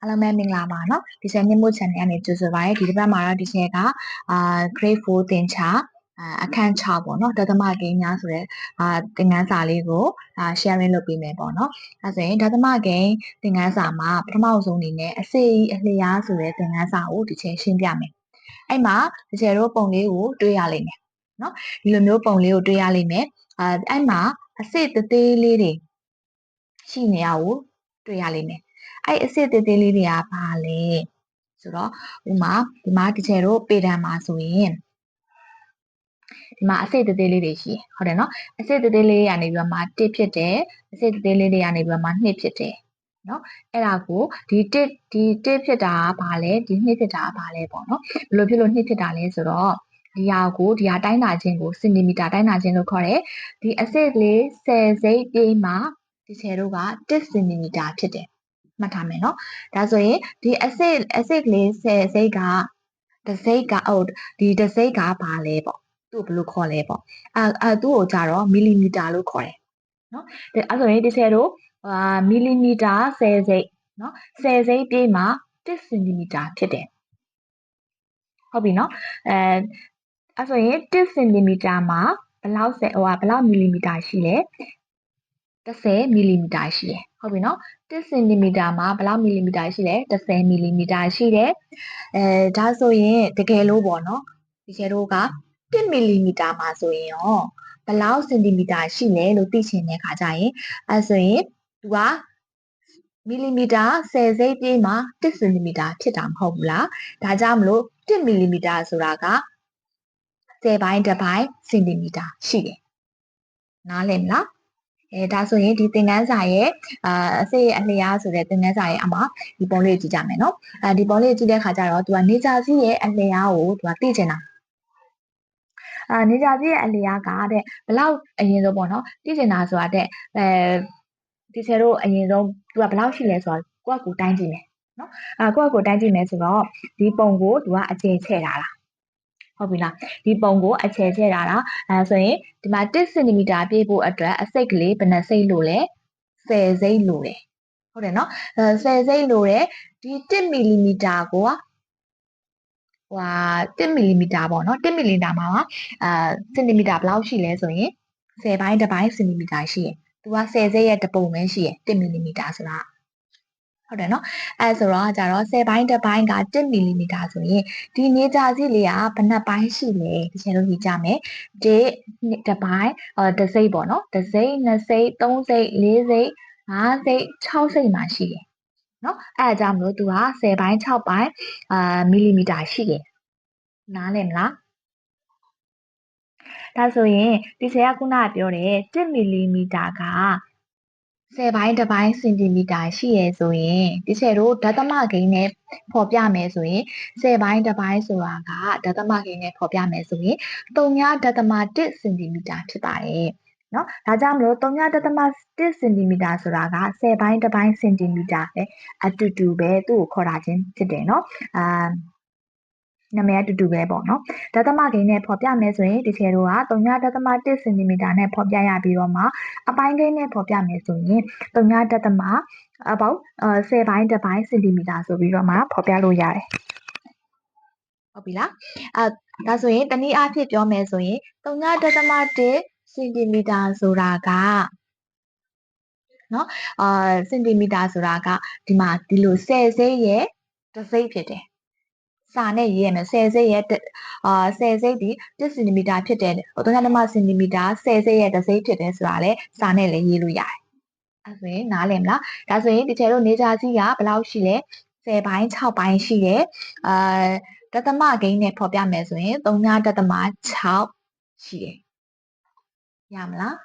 အားလုံးပဲမင်္ဂလာပါเนาะဒီဆယ်မြင့်မို့ channel ကနေကြိုဆိုပါရစေဒီတစ်ပတ်မှာတော့ဒီဆယ်ကအာ grade 4သင်ချာအခန်း6ပေါ့เนาะဒသမကိန်းများဆိုတဲ့အာသင်ခန်းစာလေးကိုအာ sharing လုပ်ပေးမယ်ပေါ့เนาะအဲဆိုရင်ဒသမကိန်းသင်ခန်းစာမှာပထမဆုံးအနေနဲ့အစေအလျားဆိုတဲ့သင်ခန်းစာကိုဒီချိန်ရှင်းပြမယ်အဲ့မှာဒီဆယ်တို့ပုံလေးကိုတွေ့ရလိမ့်မယ်เนาะဒီလိုမျိုးပုံလေးကိုတွေ့ရလိမ့်မယ်အာအဲ့မှာအစေတသေးလေးတွေရှိနေရကိုတွေ့ရလိမ့်မယ် အဲ့အစစ်သေးသေးလေးတွေကဘာလဲဆိုတော့ဥမာဒီမှာဒီချေတို့ပေတံမှာဆိုရင်ဒီမှာအစစ်သေးသေးလေးတွေရှိဟုတ်တယ်နော်အစစ်သေးသေးလေးတွေကနေပြီးတော့မှ1ဖြစ်တယ်အစစ်သေးသေးလေးတွေကနေပြီးတော့မှ2ဖြစ်တယ်နော်အဲ့ဒါကိုဒီ1ဒီ1ဖြစ်တာကဘာလဲဒီ2ဖြစ်တာကဘာလဲပေါ့နော်ဘယ်လိုဖြစ်လို့2ဖြစ်တာလဲဆိုတော့ဒီဟာကိုဒီဟာတိုင်းတာခြင်းကိုစင်တီမီတာတိုင်းတာခြင်းလို့ခေါ်တယ်ဒီအစစ်လေး10စိတ်ပြေးမှာဒီချေတို့က1စင်တီမီတာဖြစ်တယ် မှတ်ထားမယ်နော်ဒါဆိုရင်ဒီ acid acid လေးဆယ်စိတ်ကတစိတ်ကအော်ဒီတစိတ်ကဘာလဲပေါ့သူ့ဘယ်လိုခေါ်လဲပေါ့အဲအဲသူ့ကိုကြတော့မီလီမီတာလို့ခေါ်တယ်နော်အဲဆိုရင်ဒီဆယ်တို့အာမီလီမီတာဆယ်စိတ်နော်ဆယ်စိတ်ပြည့်မှာ1စင်တီမီတာဖြစ်တယ်ဟုတ်ပြီနော်အဲအဲဆိုရင်1စင်တီမီတာမှာဘယ်လောက်ဆယ်ဟိုဘယ်လောက်မီလီမီတာရှိလဲ 10မီလီမီတာရှိတယ်ဟုတ်ပြီနော်1စင်တီမီတာမှာဘယ်လောက်မီလီမီတာရှိလဲ10မီလီမီတာရှိတယ်အဲဒါဆိုရင်တကယ်လို့ပေါ့နော်ဒီကျတို့က1မီလီမီတာမှာဆိုရင်ရောဘယ်လောက်စင်တီမီတာရှိလဲလို့သိချင်တဲ့ခါကျရင်အဲဆိုရင်သူကမီလီမီတာ10စိတ်ပြည့်မှာ1စင်တီမီတာဖြစ်တာမဟုတ်ဘူးလားဒါကြောင့်မလို့1မီလီမီတာဆိုတာက10ပိုင်းတစ်ပိုင်းစင်တီမီတာရှိတယ်နားလည်မလား အဲဒါဆိုရင်ဒီသင်ခန်းစာရဲ့အာအစိအလျားဆိုတဲ့သင်ခန်းစာရဲ့အမှာဒီပုံလေးကြည့်ကြမယ်နော်အဲဒီပုံလေးကြည့်တဲ့ခါကျတော့သူကနေကြစီရဲ့အလျားကိုသူကသိချင်တာအာနေကြစီရဲ့အလျားကတဲ့ဘလောက်အရင်ဆုံးပေါ့နော်သိချင်တာဆိုတာတဲ့အဲဒီဆယ်တို့အရင်ဆုံးသူကဘလောက်ရှိလဲဆိုတာကိုယ့်ကိုတိုင်းကြည့်မယ်နော်အာကိုယ့်ကိုတိုင်းကြည့်မယ်ဆိုတော့ဒီပုံကိုသူကအကျယ်ချဲ့တာလား ဟုတ်ပြီလားဒီပုံကိုအချဲချဲတာလားအဲဆိုရင်ဒီမှာ1စင်တီမီတာပြည့်ဖို့အတွက်အစိတ်ကလေးဘယ်နှစိတ်လို့လဲ10စိတ်လို့တယ်ဟုတ်တယ်နော်အဲ10စိတ်လို့တယ်ဒီ1မီလီမီတာကိုဟွာ1မီလီမီတာပေါ့နော်1မီလီမီတာမှာအာစင်တီမီတာဘယ်လောက်ရှိလဲဆိုရင်10ဘိုင်းတစ်ဘိုင်းစင်တီမီတာရှိရယ်သူက10စိတ်ရဲ့တပုံပဲရှိရယ်1မီလီမီတာဆိုတာ ဟုတ်တယ်နော်အဲဆိုတော့ကြတော့10ဘိုင်းတစ်ဘိုင်းက1မီလီမီတာဆိုရင်ဒီနေကြစီလေးကဘယ်နှဘိုင်းရှိလဲဒီချက်လို့ကြည့်ကြမယ်ဒီတစ်ဘိုင်းအဲတစ်စိတ်ပေါ့နော်တစ်စိတ်နှစ်စိတ်သုံးစိတ်လေးစိတ်ငါးစိတ်6စိတ်မှရှိတယ်နော်အဲအကြောင်းမလို့သူက10ဘိုင်း6ဘိုင်းအာမီလီမီတာရှိတယ်နားလည်မလားဒါဆိုရင်ဒီဆရာကခုနကပြောတယ်1မီလီမီတာက 10ပိုင်းတစ်ပိုင်းစင်တီမီတာရှိရဲဆိုရင်ဒီချေတို့ဓသမကိန်းနဲ့ဖော်ပြမယ်ဆိုရင်10ပိုင်းတစ်ပိုင်းဆိုတာကဓသမကိန်းနဲ့ဖော်ပြမယ်ဆိုရင်3ဓသမ1စင်တီမီတာဖြစ်ပါတယ်နော်ဒါကြောင့်မလို့3ဓသမ1စင်တီမီတာဆိုတာက10ပိုင်းတစ်ပိုင်းစင်တီမီတာပဲအတူတူပဲသူ့ကိုခေါ်တာချင်းဖြစ်တယ်နော်အာ နာမည်အတူတူပဲပေါ့နော်ဒသမကိန်းနဲ့ဖော်ပြမယ်ဆိုရင်ဒီချေတို့က3ဒသမ1စင်တီမီတာနဲ့ဖော်ပြရပြီးတော့မှအပိုင်းကိန်းနဲ့ဖော်ပြမယ်ဆိုရင်3ဒသမအပေါင်း10ပိုင်းတစ်ပိုင်းစင်တီမီတာဆိုပြီးတော့မှဖော်ပြလို့ရတယ်ဟုတ်ပြီလားအဲဒါဆိုရင်တနည်းအားဖြင့်ပြောမယ်ဆိုရင်3ဒသမ1စင်တီမီတာဆိုတာကနော်အာစင်တီမီတာဆိုတာကဒီမှာဒီလို10စိတ်ရဲ့တစ်စိတ်ဖြစ်တယ် စာနဲ့ရေးရမယ်10စိတ်ရဲ့အာ10စိတ်ဒီ1စင်တီမီတာဖြစ်တယ်3.5စင်တီမီတာ10စိတ်ရဲ့တစ်စိတ်ဖြစ်တယ်ဆိုတာလည်းစာနဲ့လည်းရေးလို့ရတယ်အဲဆိုရင်နားလည်မလားဒါဆိုရင်ဒီချေတို့နေကြစီကဘယ်လောက်ရှိလဲ10ပိုင်း6ပိုင်းရှိတယ်အာတသမဂိမ်းနဲ့ဖော်ပြမယ်ဆိုရင်3တသမ6ရှိတယ်ရမလား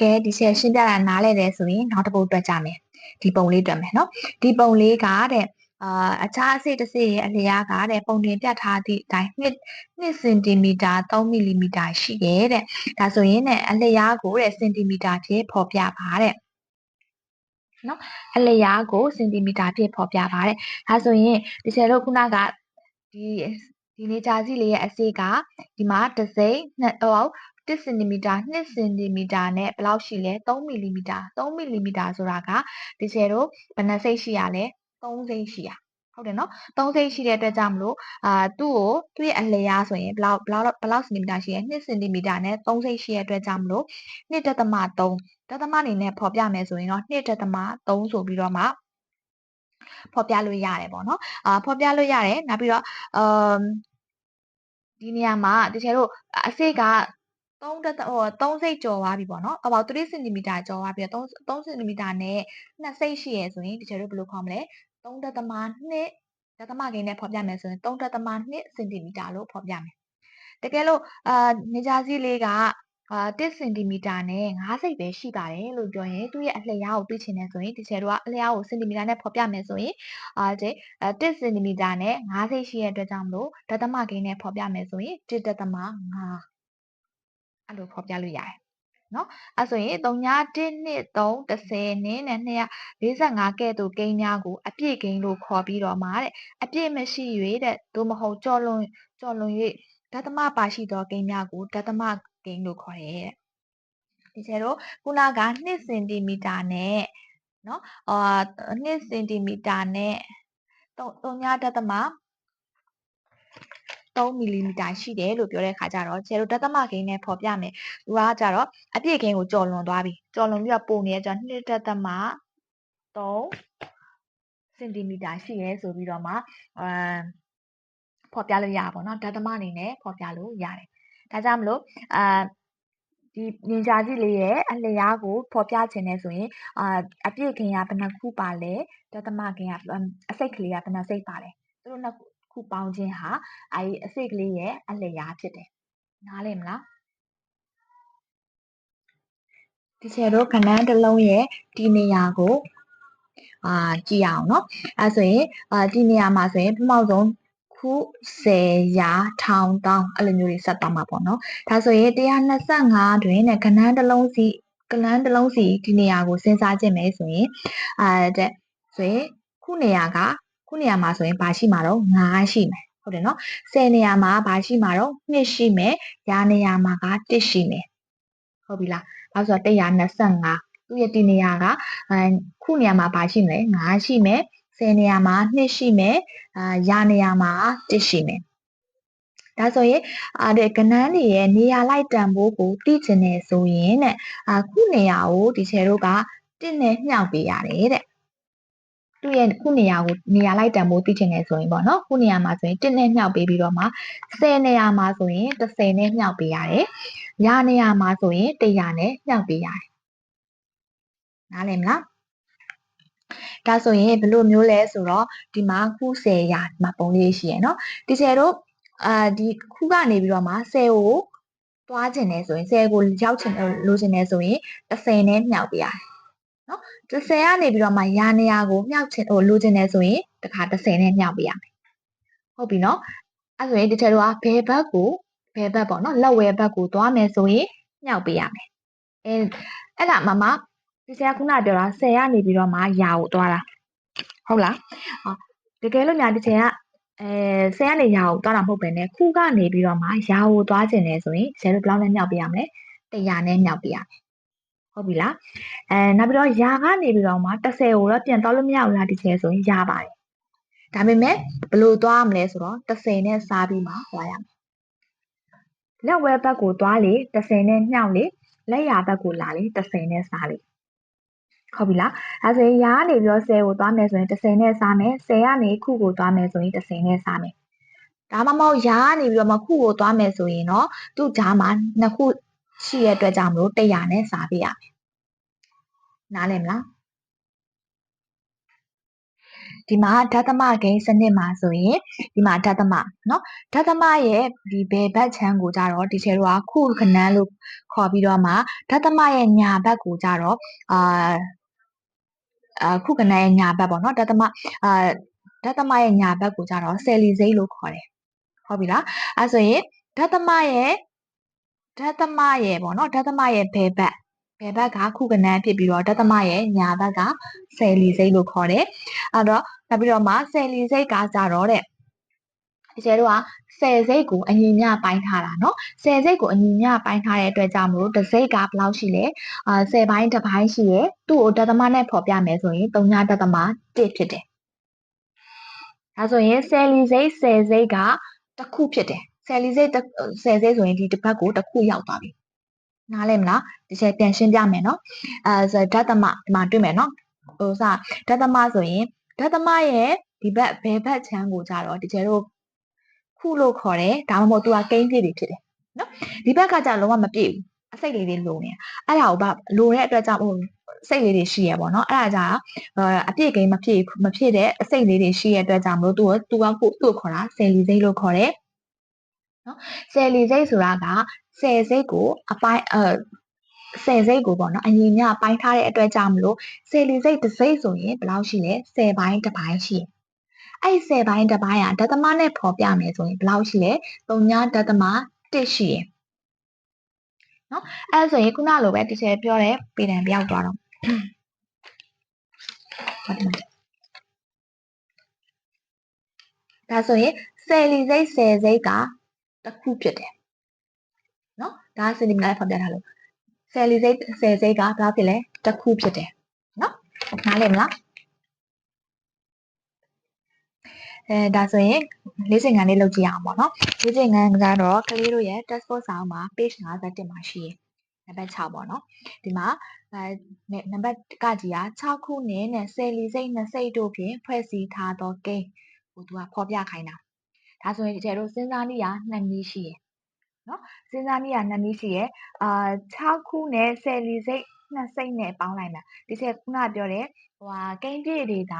ကဲဒီချက်ရှင်းပြတာနားလဲတယ်ဆိုရင်နောက်တစ်ပုတ်တွက်ကြမယ် ဒီပုံလေးတွက်မယ်နော်ဒီပုံလေးကတဲ့အာအခြားအစိတ်တစ်စိတ်ရဲ့အလျားကတဲ့ပုံတင်ပြထားသည့်အတိုင်း2 2စင်တီမီတာ3မီလီမီတာရှိရဲ့တဲ့ဒါဆိုရင်ねအလျားကိုတဲ့စင်တီမီတာဖြင့်ဖော်ပြပါတဲ့နော်အလျားကိုစင်တီမီတာဖြင့်ဖော်ပြပါတဲ့ဒါဆိုရင်ဒီချက်တို့ခုနကဒီဒီနေကြစီလေးရဲ့အစိတ်ကဒီမှာတစ်စိတ်နှစ်ဟော 1စင်တီမီတာ2စင်တီမီတာနဲ့ဘယ်လောက်ရှိလဲ3မီလီမီတာ3မီလီမီတာဆိုတာကဒီကျဲတို့ဘယ်နှစိတ်ရှိရလဲ3စိတ်ရှိရဟုတ်တယ်နော်3စိတ်ရှိတဲ့အတွက်ကြောင့်မလို့အာသူ့ကိုသူ့ရဲ့အလျားဆိုရင်ဘယ်လောက်ဘယ်လောက်ဘယ်လောက်စင်တီမီတာရှိရဲ2စင်တီမီတာနဲ့3စိတ်ရှိတဲ့အတွက်ကြောင့်မလို့2.3ဒသမအနေနဲ့ဖော်ပြမယ်ဆိုရင်တော့2.3ဆိုပြီးတော့မှဖော်ပြလို့ရတယ်ပေါ့နော်အာဖော်ပြလို့ရတယ်နောက်ပြီးတော့အမ်ဒီနေရာမှာတကယ်လို့အစိတ်က 3တက်ဟို3စိတ်ကျော်သွားပြီပေါ့နော်။ about 3 cm ကျော်သွားပြီ3 3 cm နဲ့2စိတ်ရှိရဆိုရင်တကယ်လို့ဘယ်လိုခေါ်မလဲ3တက်သမ2ဒသမကိန်းနဲ့ဖော်ပြမယ်ဆိုရင်3တက်သမ2 cm လို့ဖော်ပြမယ်။တကယ်လို့အာနေကြစီလေးကအာ1စင်တီမီတာနဲ့5စိတ်ပဲရှိပါတယ်လို့ပြောရင်သူ့ရဲ့အလျားကိုသိချင်တယ်ဆိုရင်ဒီချယ်တို့ကအလျားကိုစင်တီမီတာနဲ့ဖော်ပြမယ်ဆိုရင်အာတဲ့1စင်တီမီတာနဲ့5စိတ်ရှိတဲ့အတွက်ကြောင့်မလို့ဒသမကိန်းနဲ့ဖော်ပြမယ်ဆိုရင်1ဒသမ5 အဲ့လိုဖော်ပြလို့ရတယ်နော်အဲဆိုရင်3ည1 2 3 30နင်းနဲ့245ကဲ့သို့ကိန်းများကိုအပြည့်ကိန်းလို့ခေါ်ပြီးတော့မှာတဲ့အပြည့်မရှိ၍တဲ့သို့မဟုတ်ကြော်လွန်ကြော်လွန်၍ဒသမပါရှိသောကိန်းများကိုဒသမကိန်းလို့ခေါ်တယ်တဲ့ဒီကျတော့ခုနက2စင်တီမီတာနဲ့နော်အာ2စင်တီမီတာနဲ့3ညဒသမ 3မီလီမီတာရှိတယ်လို့ပြောတဲ့ခါကျတော့ကျဲတို့ဒသမကိန်းနဲ့ဖော်ပြမယ်။သူကကြတော့အပြည့်ကိန်းကိုကျော်လွန်သွားပြီ။ကျော်လွန်ပြီးတော့ပုံနေရကြ2ဒသမ3စင်တီမီတာရှိရဲဆိုပြီးတော့မှအဲဖော်ပြလို့ရပါဘောเนาะဒသမအနေနဲ့ဖော်ပြလို့ရတယ်။ဒါကြောင့်မလို့အာဒီနင်ဂျာကြီးလေးရဲ့အလျားကိုဖော်ပြခြင်းနဲ့ဆိုရင်အာအပြည့်ခင်ကဘယ်နှခုပါလဲဒသမခင်ကအစိတ်ကလေးကဘယ်နှစိတ်ပါလဲသူတို့နှစ်ခု ပေါင်းခြင်းဟာအဲဒီအစိတ်ကလေးရဲ့အလျားဖြစ်တယ်နားလည်မလားဒီချေတို့ခဏန်းတစ်လုံးရဲ့ဒီနေရာကိုအာကြည့်အောင်เนาะအဲဆိုရင်အာဒီနေရာမှာဆိုရင်ပထမဆုံးခု10ရာထောင်တောင်းအဲ့လိုမျိုးတွေဆက်သွားမှာပေါ့နော်ဒါဆိုရင်125တွင်နဲ့ကဏန်းတစ်လုံးစီကလန်းတစ်လုံးစီဒီနေရာကိုစဉ်းစားကြည့်မယ်ဆိုရင်အာတဲ့ဆိုရင်ခုနေရာက ခုနေရာမှာဆိုရင်ဘာရှိမှာတော့9ရှိမယ်ဟုတ်တယ်နော်10နေရာမှာဘာရှိမှာတော့2ရှိမယ်ရာနေရာမှာက1ရှိမယ်ဟုတ်ပြီလားဒါဆိုတော့125သူ့ရဲ့ဒီနေရာကခုနေရာမှာဘာရှိမလဲ9ရှိမယ်10နေရာမှာ2ရှိမယ်အာရာနေရာမှာ1ရှိမယ်ဒါဆိုရင်အာတဲ့ကနန်းတွေရဲ့နေရာလိုက်တန်ဖိုးကိုသိချင်တယ်ဆိုရင်တဲ့အခုနေရာကိုဒီချေတို့က1နဲ့မြှောက်ပေးရတယ်တဲ့ သူ့ရဲ့ခုနေရာကိုနေရာလိုက်တန်ဖိုးသိချင်တယ်ဆိုရင်ပေါ့နော်ခုနေရာမှာဆိုရင်1နဲ့မြှောက်ပေးပြီးတော့မှ10နေရာမှာဆိုရင်30နဲ့မြှောက်ပေးရတယ်ရာနေရာမှာဆိုရင်100နဲ့မြှောက်ပေးရတယ်နားလည်မလားဒါဆိုရင်ဘယ်လိုမျိုးလဲဆိုတော့ဒီမှာခု10ရာဒီမှာပုံလေးရှိရယ်နော်ဒီ10တို့အာဒီခုကနေပြီးတော့မှ10ကိုသွားခြင်းနဲ့ဆိုရင်10ကိုရောက်ခြင်းလိုချင်တယ်ဆိုရင်30နဲ့မြှောက်ပြရတယ် နော်30ကနေပြီးတော့မှရာနေရာကိုမြှောက်ခြင်းဟိုလိုချင်တယ်ဆိုရင်တခါ30နဲ့မြှောက်ပြရမယ်ဟုတ်ပြီနော်အဲ့ဆိုရင်ဒီထက်တော့ဘယ်ဘက်ကိုဘယ်ဘက်ပေါ့နော်လက်ဝဲဘက်ကိုသွားမယ်ဆိုရင်မြှောက်ပြရမယ်အဲအဲ့ဒါမှမှဒီဆရာခုနပြောတာ10ရနေပြီးတော့မှရာကိုသွားတာဟုတ်လားတကယ်လို့ညာဒီချိန်ကအဲဆယ်ကနေရာကိုသွားတာမဟုတ်ပဲねခုကနေပြီးတော့မှရာကိုသွားခြင်းလဲဆိုရင်ဆယ်တို့ဘယ်လောက်နဲ့မြောက်ပြရမလဲ100နဲ့မြောက်ပြရမယ် ဟုတ်ပြီလားအဲနောက်ပြီးတော့ရာကနေပြီးတော့မှ30ကိုတော့ပြန်သွားလို့မရဘူးလားဒီချိန်ဆိုရင်ရပါတယ်ဒါပေမဲ့ဘယ်လိုသွားမလဲဆိုတော့30နဲ့စားပြီးမှသွားရမယ်လက်ဝဲဘက်ကိုသွားလေ30နဲ့မြောက်လေလက်ရာဘက်ကိုလာလေ30နဲ့စားလေဟုတ်ပြီလားအဲဆိုရင်ရာကနေပြီးတော့10ကိုသွားမယ်ဆိုရင်30နဲ့စားမယ်10ကနေခုကိုသွားမယ်ဆိုရင်30နဲ့စားမယ်ဒါမှမဟုတ်ရာကနေပြီးတော့မှခုကိုသွားမယ်ဆိုရင်တော့သူ့ဂျားမှာနှစ်ခု ရှိရတဲ့အတွက်ကြောင့်မလို့100နဲ့စားပေးရမယ်နားလည်မလားဒီမှာဓာတ်သမဂိမ်းစနစ်မှာဆိုရင်ဒီမှာဓာတ်သမเนาะဓာတ်သမရဲ့ဒီဘယ်ဘက်ချမ်းကိုကြတော့ဒီချေတို့ကခုခနန်းလို့ခေါ်ပြီးတော့မှဓာတ်သမရဲ့ညာဘက်ကိုကြတော့အာအခုကနန်းရဲ့ညာဘက်ပေါ့နော်ဓာတ်သမအာဓာတ်သမရဲ့ညာဘက်ကိုကြတော့ဆယ်လီစိတ်လို့ခေါ်တယ်ဟုတ်ပြီလားအဲဆိုရင်ဓာတ်သမရဲ့ ဓာတ်သမရဲ့ပေါ့နော်ဓာတ်သမရဲ့ဘယ်ဘက်ဘယ်ဘက်ကခုကနန်းဖြစ်ပြီးတော့ဓာတ်သမရဲ့ညာဘက်ကဆယ်လီစိတ်လို့ခေါ်တယ်အဲ့တော့နောက်ပြီးတော့မှဆယ်လီစိတ်ကကြတော့တဲ့ ဒီကျဲတို့က10စိတ်ကိုအညီမျှပိုင်းထားတာเนาะ10စိတ်ကိုအညီမျှပိုင်းထားတဲ့အတွက်ကြောင့်မလို့တစ်စိတ်ကဘယ်လောက်ရှိလဲအာ10ပိုင်းတစ်ပိုင်းရှိရယ်သူ့ကိုဒသမနဲ့ဖော်ပြမယ်ဆိုရင်3ညဒသမ1ဖြစ်တယ်ဒါဆိုရင်10လီစိတ်10စိတ်ကတစ်ခုဖြစ်တယ် ဆယ်လီစိတ်ဆယ်စိတ်ဆိုရင်ဒီတစ်ပတ်ကိုတစ်ခုရောက်သွားပြီနားလဲမလားဒီချက်ပြန်ရှင်းပြမယ်နော်အဲဆိုဓာသမဒီမှာတွေ့မယ်နော်ဟိုစဓာသမဆိုရင်ဓာသမရဲ့ဒီဘက်ဘယ်ဘက်ချမ်းကိုကြတော့ဒီချက်တို့ခုလို့ခေါ်တယ်ဒါမှမဟုတ်သူကကိန်းပြည့်တွေဖြစ်တယ်နော်ဒီဘက်ကကြလုံးဝမပြည့်ဘူးအစိတ်လေးတွေလိုနေအဲ့ဒါကိုဗလိုတဲ့အတွက်ကြောင့်ဟိုစိတ်လေးတွေရှိရပေါ့နော်အဲ့ဒါကြာအပြည့်ကိန်းမပြည့်မပြည့်တဲ့အစိတ်လေးတွေရှိရတဲ့အတွက်ကြောင့်မလို့သူကသူကကိုသူ့ကိုခေါ်တာဆယ်လီစိတ်လို့ခေါ်တယ် နော်ဆယ်လီစိတ်ဆိုတာကဆယ်စိတ်ကိုအပိုင်းအဲဆယ်စိတ်ကိုပေါ့နော်အညီမျှပိုင်းထားတဲ့အတွက်ကြောင့်မလို့ဆယ်လီစိတ်တစ်စိတ်ဆိုရင်ဘယ်လောက်ရှိလဲဆယ်ပိုင်းတစ်ပိုင်းရှိတယ်အဲ့10ပိုင်းတစ်ပိုင်းကဒသမနဲ့ဖော်ပြမယ်ဆိုရင်ဘယ်လောက်ရှိလဲ3ညဒသမ1ရှိရယ်နော်အဲ့ဆိုရင်ခုနလိုပဲတီချာပြောတဲ့ပေတံပြောက်သွားတော့ဟုတ်တယ်ဒါဆိုရင်ဆယ်လီစိတ်ဆယ်စိတ်က တစ်ခုဖြစ်တယ်နော်ဒါစင်တီမီတာဖော်ပြထားလို့ဆယ်လီစိတ်ဆယ်စိတ်ကဘာဖြစ်လဲတစ်ခုဖြစ်တယ်နော်နားလည်မလားအဲဒါဆိုရင်လေးစင်ကန်လေးလုပ်ကြည့်အောင်ပေါ့နော်လေးစင်ကန်ကတော့ကလေးတို့ရဲ့ textbook စာအုပ်မှာ page 51မှာရှိရယ်နံပါတ်6ပေါ့နော်ဒီမှာအဲနံပါတ်ကကြီးက6ခုနဲ့နဲ့10လီစိတ်2စိတ်တို့ဖြင့်ဖွဲ့စည်းထားသောကိန်းဟိုသူကဖော်ပြခိုင်းတာ ဒါဆိုရင်ဒီကျတော့စဉ်းစားနည်းက2နည်းရှိရယ်နော်စဉ်းစားနည်းက2နည်းရှိရယ်အာ6ခုနဲ့10လီစိတ်2စိတ်နဲ့ပေါင်းလိုက်မှာဒီချက်ခုနပြောတဲ့ဟိုဟာကိန်းပြည့်တွေက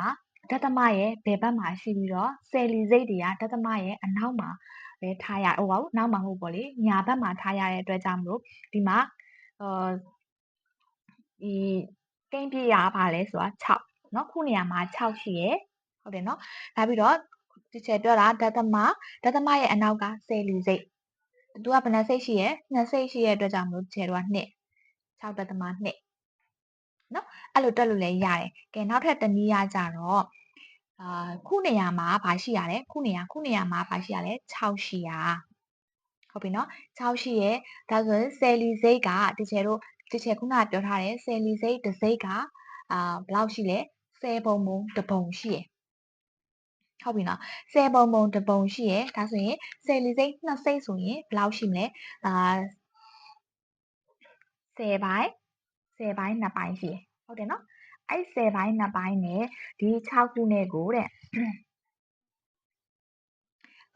ဓာတမရဲ့ဘယ်ဘက်မှာရှိပြီးတော့ဆယ်လီစိတ်တွေကဓာတမရဲ့အနောက်မှာပဲထားရဟိုပါဘူးနောက်မှာမဟုတ်ပေါ့လေညာဘက်မှာထားရတဲ့အတွက်ကြောင့်မလို့ဒီမှာအာဒီကိန်းပြရပါလဲဆိုတာ6เนาะခုနေရာမှာ6ရှိရယ်ဟုတ်တယ်เนาะဒါပြီးတော့ ဒီချက်ပြောတာဓာတမဓာတမရဲ့အနောက်ကဆယ်လီစိတ်သူကဘယ်နှစိတ်ရှိရယ်2စိတ်ရှိရတဲ့အတွက်ကြောင့်မလို့ခြေတော့2 6ဓာတမ2နော်အဲ့လိုတွက်လို့လည်းရတယ်ကဲနောက်ထပ်တနည်းအားကြတော့အာခုနေရာမှာဘာရှိရလဲခုနေရာခုနေရာမှာဘာရှိရလဲ6ရှိရဟုတ်ပြီနော်6ရှိရဲဒါဆိုရင်ဆယ်လီစိတ်ကတချေတို့တချေခုနပြောထားတယ်ဆယ်လီစိတ်တစ်စိတ်ကအာဘယ်လောက်ရှိလဲ10ပုံပုံတစ်ပုံရှိရ ဟုတ်ပြီနော်10ပုံပုံတစ်ပုံရှိရဒါဆိုရင်10လီစိတ်2စိတ်ဆိုရင်ဘယ်လောက်ရှိမလဲအာ10ပိုင်း10ပိုင်း2ပိုင်းရှိရဟုတ်တယ်နော်အဲ့10ပိုင်း2ပိုင်းနဲ့ဒီ6ခုနဲ့ကိုတဲ့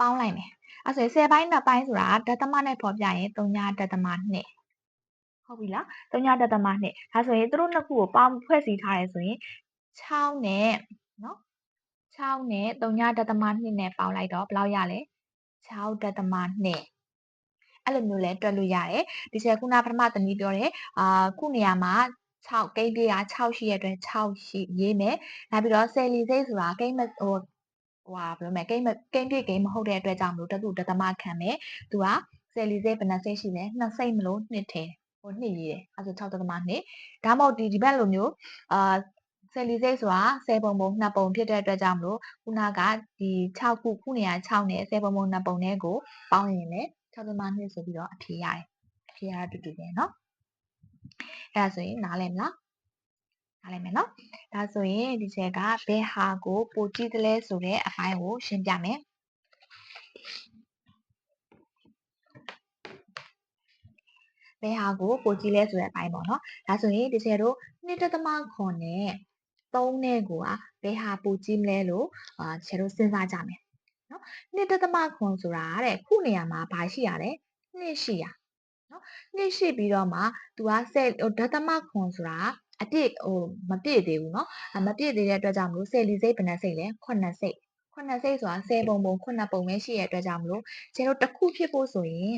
ပေါင်းလိုက်မယ်အဲ့ဆို10ပိုင်း2ပိုင်းဆိုတာဒသမနဲ့ဖော်ပြရင်3ညာဒသမ2ဟုတ်ပြီလား3ညာဒသမ2ဒါဆိုရင်သူတို့နှစ်ခုကိုပေါင်းဖွဲ့စည်းထားရဲဆိုရင်6နဲ့နော် 6နဲ့3ညာဒသမ2နဲ့ပေါင်းလိုက်တော့ဘယ်လောက်ရလဲ6ဒသမ2အဲ့လိုမျိုးလဲတွက်လို့ရတယ်ဒီချက်ခုနပထမသမီးပြောတယ်အာခုနေရာမှာ6ကိန်းပြေးက6ရှိရတဲ့6ရှိရေးမယ်နောက်ပြီးတော့ဆယ်လီစိတ်ဆိုတာကိန်းမဟိုဟိုဟာဘယ်လိုမလဲကိန်းကိန်းပြေးကိန်းမဟုတ်တဲ့အတွက်ကြောင့်မလို့တသူတသမခံမယ်သူကဆယ်လီစိတ်ဘယ်နှစိတ်ရှိလဲနှစ်စိတ်မလို့နှစ်ထဲဟိုနှစ်ရေးတယ်အဲဆို6တသမနှစ်ဒါမှမဟုတ်ဒီဒီဘက်လိုမျိုးအာ ဆယ်လီစိတ်ဆိုတာ10ပုံပုံ2ပုံဖြစ်တဲ့အတွက်ကြောင့်မလို့ခုနကဒီ6ခုခုနေရာ6နဲ့10ပုံပုံ2ပုံနဲ့ကိုပေါင်းရင်လည်း6သမနှစ်ဆိုပြီးတော့အဖြေရတယ်အဖြေရတူတူပဲเนาะအဲ့ဒါဆိုရင်နားလည်မလားနားလည်မယ်နော်ဒါဆိုရင်ဒီချက်ကဘယ်ဟာကိုပိုကြည့်သလဲဆိုတဲ့အပိုင်းကိုရှင်းပြမယ်ဘယ်ဟာကိုပိုကြည့်လဲဆိုတဲ့အပိုင်းပေါ့နော်ဒါဆိုရင်ဒီချက်တို့နှစ်တသမခွန် နဲ့3နဲ့ကိုကဘယ်ဟာပိုကြည့်မလဲလို့အာချက်တို့စဉ်းစားကြမယ်နော်နှစ်တသမခွန်ဆိုတာတဲ့ခုနေရာမှာဘာရှိရလဲနှစ်ရှိရနော်နှစ်ရှိပြီးတော့မှ तू ကဆယ်ဟိုဒသမခွန်ဆိုတာအပြည့်ဟိုမပြည့်သေးဘူးเนาะမပြည့်သေးတဲ့အတွက်ကြောင့်မလို့ဆယ်လီစိတ်ဘယ်နှစိတ်လဲ9စိတ်9စိတ်ဆိုတာ10ပုံပုံ9ပုံပဲရှိရတဲ့အတွက်ကြောင့်မလို့ကျန်တို့တစ်ခုဖြစ်ဖို့ဆိုရင်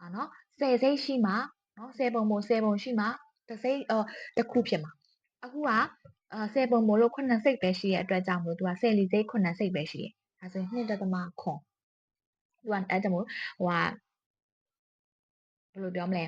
အာเนาะ10စိတ်ရှိမှเนาะ10ပုံပုံ10ပုံရှိမှတစ်စိတ်အော်တစ်ခုဖြစ်မှာအခုက အာ10ပုံပုံလို့9စိတ်ပဲရှိရတဲ့အတွက်ကြောင့်မလို့ तू က10လီစိတ်9စိတ်ပဲရှိရဒါဆိုရင်2.9ခွန် तू ကအဲ့ဒါမို့ဟိုကဘယ်လိုပြောမလဲ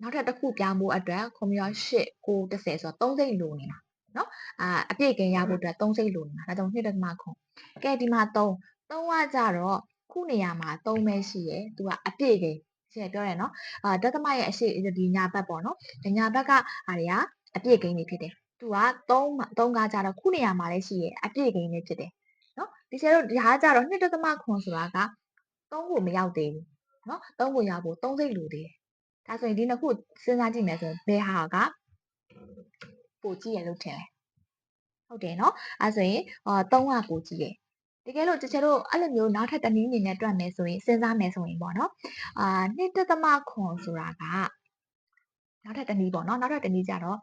နောက်ထပ်တစ်ခုပြောင်းဖို့အတွက်ခွန်မရော8 9 10ဆိုတော့3စိတ်လိုနေတာနော်အာအပြည့်ကင်ရဖို့အတွက်3စိတ်လိုနေတာဒါကြောင့် 2. ခွန်ကဲဒီမှာ3 3ကကြတော့ခုနေရာမှာ3ပဲရှိရယ်သူကအပြည့်ကင်ရှင်းပြောရယ်နော်အာဒသမရဲ့အရှိဒီညာဘက်ပေါ့နော်ဒီညာဘက်ကဟာတွေက အပြည့်ကိန်းတွေဖြစ်တယ်သူက3 3ကကြတော့ခုနေရာမှာလည်းရှိရယ်အပြည့်ကိန်းတွေဖြစ်တယ်နော်ဒီကျတော့ဒီဟာကြတော့ 2. ခွန်ဆိုတာက3ကိုမရောက်သေးဘူးနော်3ကိုရောက်ဖို့3စိတ်လိုသေးတယ်ဒါဆိုရင်ဒီနှစ်ခုစဉ်းစားကြည့်မယ်ဆိုရင်ဘယ်ဟာကပိုကြည့်ရလို့ထင်လဲဟုတ်တယ်နော်အဲဆိုရင်အာ3ကပိုကြည့်ရတကယ်လို့တချို့တို့အဲ့လိုမျိုးနောက်ထပ်တနည်းအနေနဲ့တွက်မယ်ဆိုရင်စဉ်းစားမယ်ဆိုရင်ပေါ့နော်အာနှစ်တသမခွန်ဆိုတာက နောက်ထပ်တနည်းပေါ့နော်နောက်ထပ်တနည်းကြတော့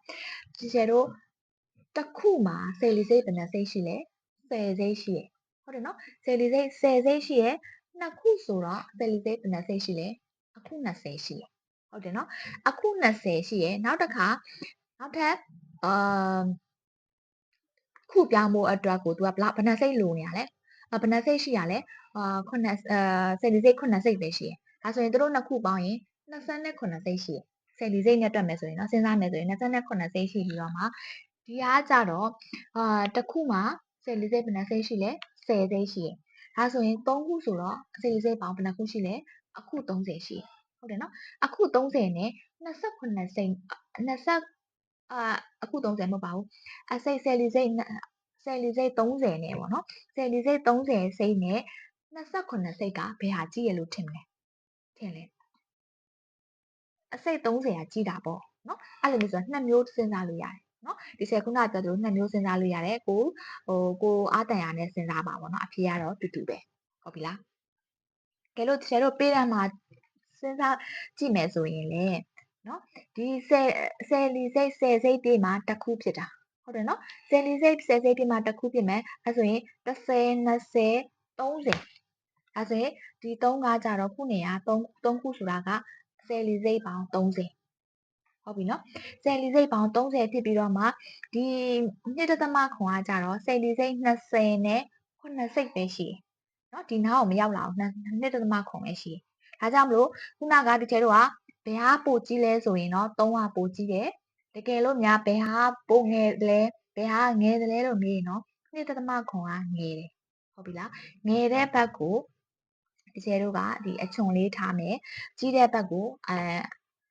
တချို့တို့တစ်ခုမှာဆယ်လီစိတ်ဘယ်နှစိတ်ရှိလဲဆယ်စိတ်ရှိရဟုတ်တယ်နော်ဆယ်လီစိတ်ဆယ်စိတ်ရှိရနှစ်ခုဆိုတော့ဆယ်လီစိတ်ဘယ်နှစိတ်ရှိလဲအခု20ရှိရဟုတ်တယ်နော်အခု20ရှိရနောက်တစ်ခါနောက်ထပ်အာခုပြောင်းဖို့အတွက်ကို तू ကဘလောက်ဘယ်နှစိတ်လိုနေရလဲဘယ်နှစိတ်ရှိရလဲအာခုနှစ်အာဆယ်လီစိတ်ခုနှစ်စိတ်ပဲရှိရဒါဆိုရင်တို့နှစ်ခုပေါင်းရင်29စိတ်ရှိရ 10လီစိတ်နဲ့တွက်မယ်ဆိုရင်နော်စဉ်းစားမယ်ဆိုရင်28စိတ်ရှိပြီးတော့မှဒီဟာကြတော့အာတစ်ခုမှာ10လီစိတ်ဘယ်နှစိတ်ရှိလဲ10စိတ်ရှိတယ်။ဒါဆိုရင်3ခုဆိုတော့10လီစိတ်ပေါင်းဘယ်နှခုရှိလဲအခု30ရှိတယ်။ဟုတ်တယ်နော်။အခု30နဲ့28စိတ်20အာအခု30မဟုတ်ပါဘူး။အစိတ်10လီစိတ်ဆယ်လီစိတ်30နဲ့ပေါ့နော်ဆယ်လီစိတ်30စိတ်နဲ့28စိတ်ကဘယ်ဟာကြည့်ရလို့ထင်လဲထင်လဲ အစိတ်30ကကြီးတာပေါ့နော်အဲ့လိုမျိုးဆိုတော့နှစ်မျိုးစဉ်းစားလို့ရတယ်နော်ဒီဆယ်ခုနပြောသလိုနှစ်မျိုးစဉ်းစားလို့ရတယ်ကိုဟိုကိုအားတန်ရနဲ့စဉ်းစားပါပေါ့နော်အဖြေကတော့တူတူပဲဟုတ်ပြီလားကဲလို့ဆယ်တို့ပေးတယ်မှာစဉ်းစားကြည့်မယ်ဆိုရင်လေနော်ဒီဆယ်ဆယ်လီစိတ်ဆယ်စိတ်ပြေးမှာတစ်ခုဖြစ်တာဟုတ်တယ်နော်ဆယ်လီစိတ်ဆယ်စိတ်ပြေးမှာတစ်ခုဖြစ်မယ်အဲဆိုရင်30 20 30အဲဆိုရင်ဒီ3ကကြတော့ခုနေရ3 3ခုဆိုတာက ဆယ်လီစိတ်ပေါင်း30ဟုတ်ပြီနော်ဆယ်လီစိတ်ပေါင်း30ဖြစ်ပြီးတော့မှဒီနှစ်တသမခွန်ကကြတော့ဆယ်လီစိတ်20နဲ့9စိတ်ပဲရှိတယ်နော်ဒီနားကိုမရောက်လာဘူးနှစ်တသမခွန်ပဲရှိတယ်ဒါကြောင့်မလို့ခုနကဒီကျဲတို့ကဘယ်ဟာပိုကြီးလဲဆိုရင်တော့3ဟာပိုကြီးတယ်တကယ်လို့များဘယ်ဟာပိုငယ်လဲဘယ်ဟာငယ်တယ်လဲလို့မေးရင်တော့နှစ်တသမခွန်ကငယ်တယ်ဟုတ်ပြီလားငယ်တဲ့ဘက်ကို ဒီကျဲတို့ကဒီအချွန်လေးထားမယ်ကြီးတဲ့ဘက်ကိုအဲ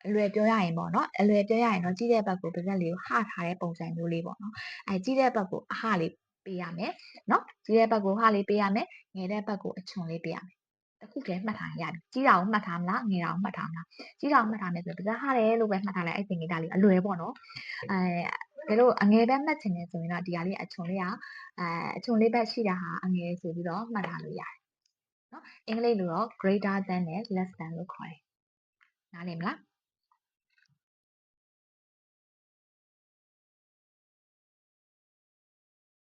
အလွယ်ပြောရရင်ပေါ့နော်အလွယ်ပြောရရင်တော့ကြီးတဲ့ဘက်ကိုပါဇက်လေးကိုဟထားတဲ့ပုံစံမျိုးလေးပေါ့နော်အဲကြီးတဲ့ဘက်ကိုအဟလေးပေးရမယ်နော်ကြီးတဲ့ဘက်ကိုဟလေးပေးရမယ်ငယ်တဲ့ဘက်ကိုအချွန်လေးပေးရမယ်တခုတည်းမှတ်ထားရပြီကြီးတာကိုမှတ်ထားမလားငယ်တာကိုမှတ်ထားမလားကြီးတာကိုမှတ်ထားမယ်ဆိုတော့ပါဇက်ဟာတယ်လို့ပဲမှတ်ထားလိုက်အဲ့ဒီငယ်တာလေးအလွယ်ပေါ့နော်အဲဒါလို့အငယ်ဘက်မှတ်ချင်တယ်ဆိုရင်တော့ဒီဟာလေးအချွန်လေးကအဲအချွန်လေးဘက်ရှိတာဟာအငယ်ဆိုပြီးတော့မှတ်ထားလို့ရတယ် နော်အင်္ဂလိပ်လိုတော့ greater than နဲ့ less than လို့ခေါ်တယ်နားလည်မလား